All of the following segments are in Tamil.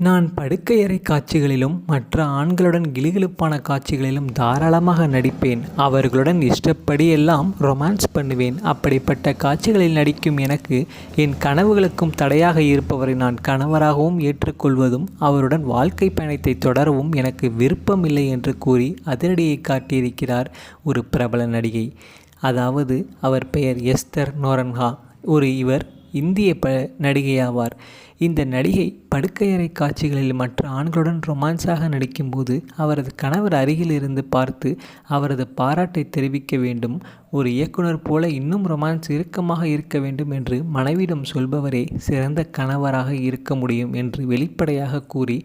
நான் படுக்கையறை காட்சிகளிலும் மற்ற ஆண்களுடன் கிலுகிலுப்பான காட்சிகளிலும் தாராளமாக நடிப்பேன். அவர்களுடன் இஷ்டப்படி எல்லாம் ரொமான்ஸ் பண்ணுவேன். அப்படிப்பட்ட காட்சிகளில் நடிக்கும் எனக்கு என் கனவுகளுக்கும் தடையாக இருப்பவரை நான் கணவராகவும் ஏற்றுக்கொள்வதும் அவருடன் வாழ்க்கை பயணத்தை தொடரவும் எனக்கு விருப்பமில்லை என்று கூறி அதிரடியை காட்டியிருக்கிறார் ஒரு பிரபல நடிகை. அதாவது அவர் பெயர் எஸ்தர் நோரன்ஹா. ஒரு இவர் இந்திய ப நடிகையாவார். இந்த நடிகை படுக்கையறை காட்சிகளில் மற்ற ஆண்களுடன் ரொமான்ஸாக நடிக்கும்போது அவரது கணவர் அருகில் இருந்து பார்த்து அவரது பாராட்டை தெரிவிக்க வேண்டும். ஒரு இயக்குனர் போல இன்னும் ரொமான்ஸ் இறுக்கமாக இருக்க வேண்டும் என்று மனைவியிடம் சொல்பவரே சிறந்த கணவராக இருக்க முடியும் என்று வெளிப்படையாக கூறி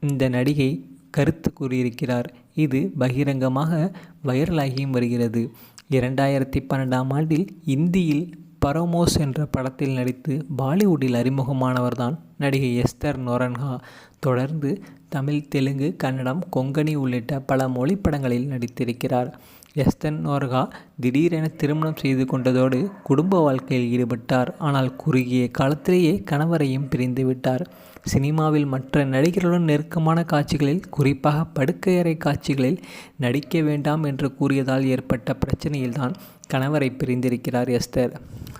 இந்த நடிகை கருத்து கூறியிருக்கிறார். இது பகிரங்கமாக வைரலாகியும் வருகிறது. இரண்டாயிரத்தி பன்னெண்டாம் ஆண்டில் இந்தியில் பரோமோஸ் என்ற படத்தில் நடித்து பாலிவுட்டில் அறிமுகமானவர்தான் நடிகை எஸ்தர் நொரன்ஹா. தொடர்ந்து தமிழ் தெலுங்கு கன்னடம் கொங்கணி உள்ளிட்ட பல மொழி படங்களில் நடித்திருக்கிறார். எஸ்தர் நோர்கா திடீரென திருமணம் செய்து கொண்டதோடு குடும்ப வாழ்க்கையில் ஈடுபட்டார். ஆனால் குறுகிய காலத்திலேயே கணவரையும் பிரிந்து விட்டார் சினிமாவில் மற்ற நடிகர்களுடன் நெருக்கமான காட்சிகளில் குறிப்பாக படுக்கையறை காட்சிகளில் நடிக்க வேண்டாம் என்று கூறியதால் ஏற்பட்ட பிரச்சனையில்தான் கணவரை பிரிந்திருக்கிறார் எஸ்தர்.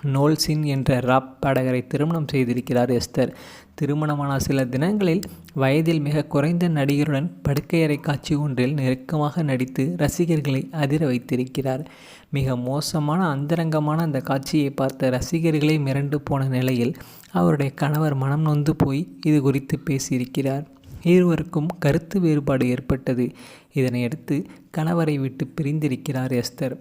நோல்சின் என்ற ராப் பாடகரை திருமணம் செய்திருக்கிறார் எஸ்தர். திருமணமான சில தினங்களில் வயதில் மிக குறைந்த நடிகருடன் படுக்கையறை காட்சி ஒன்றில் நெருக்கமாக நடித்து ரசிகர்களை அதிர வைத்திருக்கிறார். மிக மோசமான அந்தரங்கமான அந்த காட்சியை பார்த்த ரசிகர்களே மிரண்டு போன நிலையில் அவருடைய கணவர் மனம் நொந்து போய் இது குறித்து பேசியிருக்கிறார். இருவருக்கும் கருத்து வேறுபாடு ஏற்பட்டது. இதனையடுத்து கணவரை விட்டு பிரிந்திருக்கிறார் எஸ்தர்.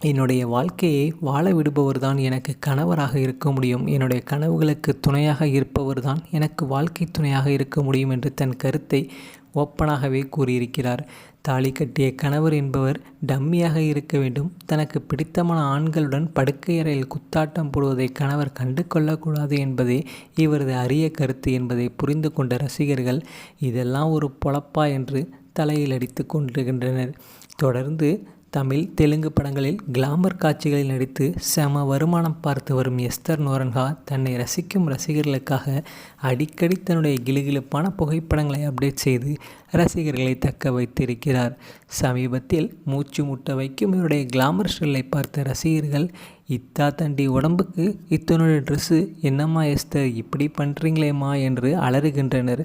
என்னுடைய வாழ்க்கையை வாழ விடுபவர் தான் எனக்கு கணவராக இருக்க முடியும். என்னுடைய கனவுகளுக்கு துணையாக இருப்பவர் தான் எனக்கு வாழ்க்கை துணையாக இருக்க முடியும் என்று தன் கருத்தை ஓப்பனாகவே கூறியிருக்கிறார். தாலி கட்டிய கணவர் என்பவர் டம்மியாக இருக்க வேண்டும். தனக்கு பிடித்தமான ஆண்களுடன் படுக்கையறையில் குத்தாட்டம் போடுவதை கணவர் கண்டு கொள்ளக்கூடாது என்பதே இவரது அரிய கருத்து என்பதை புரிந்து கொண்ட ரசிகர்கள் இதெல்லாம் ஒரு பொழப்பா என்று தலையில் அடித்து கொண்டிருக்கின்றனர். தொடர்ந்து தமிழ் தெலுங்கு படங்களில் கிளாமர் காட்சிகளில் நடித்து செம வருமானம் பார்த்து வரும் எஸ்தர் நோரன்ஹா தன்னை ரசிக்கும் ரசிகர்களுக்காக அடிக்கடி தன்னுடைய கிளுகிளுப்பான புகைப்படங்களை அப்டேட் செய்து ரசிகர்களை தக்க வைத்திருக்கிறார். சமீபத்தில் மூச்சு முட்ட வைக்கும் இவருடைய கிளாமர் ஸ்டில்லை பார்த்த ரசிகர்கள் இத்தா தண்டி உடம்புக்கு இத்தனோட ட்ரெஸ்ஸு என்னம்மா எஸ்தர் இப்படி பண்ணுறீங்களேம்மா என்று அலறுகின்றனர்.